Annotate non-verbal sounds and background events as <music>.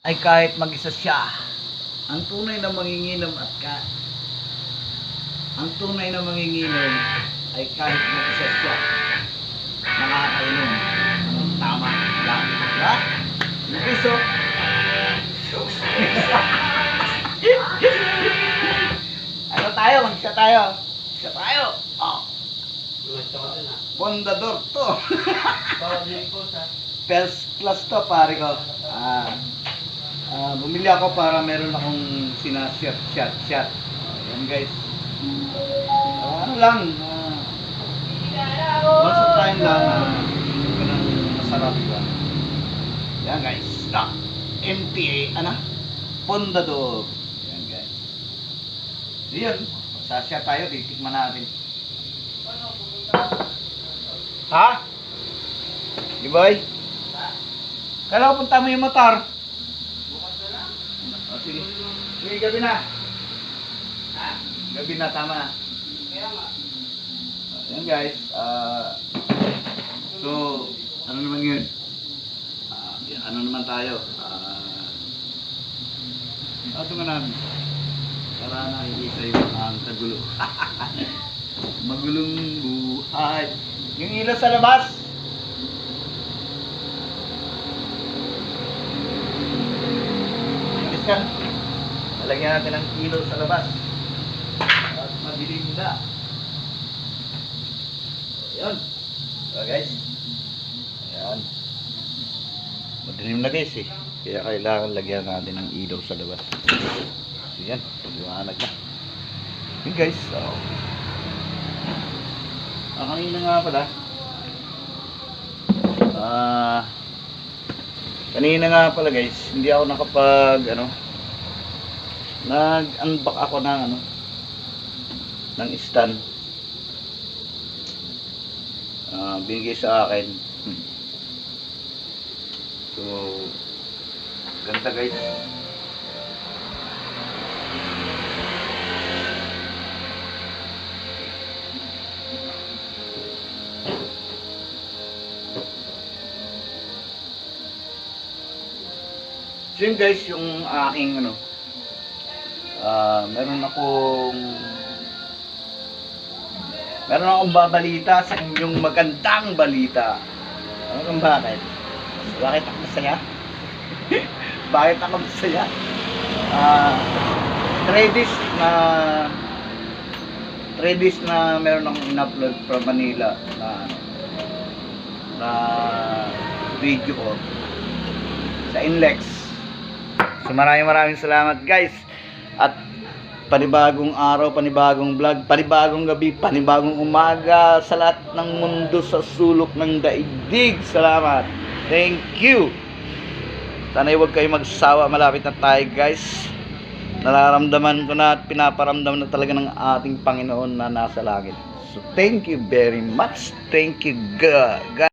ay kahit mag-isa siya. Ang tunay na manginginom at ka ang tunay na manginginom ay kahit mag-isa siya nakakainom ng tama lang. Diba? Yung piso. ano tayo? Mag-isa tayo. Isa tayo. Oh. Pondador to. First class to, pare ko. Ah, ah, bumili ako para meron akong sina-shot, shot, shot. Ayan guys. Ah, ano lang, ah, once of time lang, ah, ganun masarap ba. Yan guys. Ah, MTA, ano? Pondador. Yan guys. Yun, sasya tayo, titikman natin. Ha? Di boy? Kala ko punta mo yung motor. Sige. Sige, gabi na. Ha? Gabi na, tama na. Ayan guys. ah so, ano naman yun? Ah, ano naman tayo? Ah, ato nga namin. Para nakikita yung ang kagulo. <laughs> Magulong buhay. Yung ilaw sa labas. Yan. Lalagyan natin ng ilaw sa labas. At madilim na. Ayan. So guys. Ayan. Madilim na guys eh. Kaya kailangan lagyan natin ng ilaw sa labas. So yan. Liwanag na. Yun guys. So, Ah, kanina nga pala. Kanina nga pala guys, hindi ako nakapag ano nag-unbox ako ng ano ng stand. Ah, binigay sa akin. Hmm. So, ganda guys. So yun guys, yung aking ano, ah meron akong meron akong babalita sa inyong magandang balita. Ano kung bakit? Bakit ako masaya? <laughs> bakit ako masaya? Ah, three days na three days na meron akong in-upload from Manila na na video ko sa Inlex. So maraming maraming salamat guys. At panibagong araw, panibagong vlog, panibagong gabi, panibagong umaga sa lahat ng mundo sa sulok ng daigdig. Salamat. Thank you. Sana huwag kayo magsawa. Malapit na tayo guys. Nararamdaman ko na at pinaparamdam na talaga ng ating Panginoon na nasa langit. So thank you very much. Thank you God.